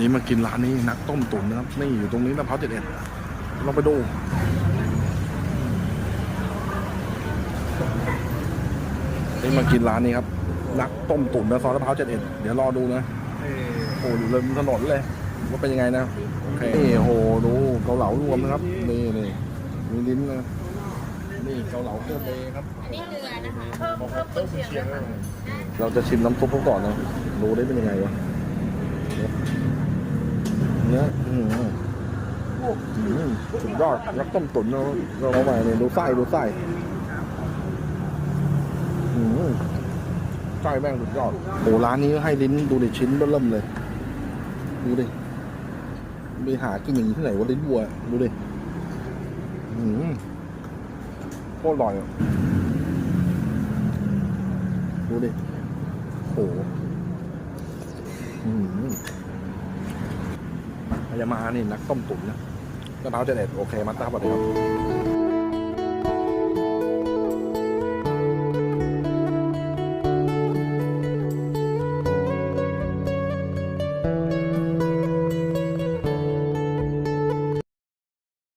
นี้มากินร้านนี้นักต้มตุ๋นนะครับ นี่อยู่ตรงนี้นะพร้าวเจ็ดเอ็ดลองไปดูนี่มากินร้านนี้ครับ นักต้มตุ๋นนะซอยลาดพร้าวเจ็ดเอ็ดเดี๋ยวรอดูนะโอ้อยู่ริมถนนเลยว่าเป็นยังไงนะโอเคนี่โหดูเกาเหลารวมนะครับ นี่นี่มีลิ้นนะนี่เกาเหลาโคเบครับอันนี้เรือนะคะเพิ่มกุนเชียงเราจะชิมน้ำซุปเขาก่อนนะดูได้เป็นยังไงวะ เนื้ออืมอืมสุดยอดนักต้มตุ๋นเราเราเอามาเนี่ยดูไส้ดูไส้อืมไส้แม่งสุดยอดโอ้ร้านนี้ให้ลิ้นดูดิชิ้นเริ่มเลย ดูดิไปหากินอย่างนี้ที่ไหนวะลิ้นวัว ดูดิอืมโคตรอร่อยอะดูดิโหอืม ยามานี่นักต้มตุ๋นนะกระเพราเจเด็ดโอเคมาต้าสวัสดีครับ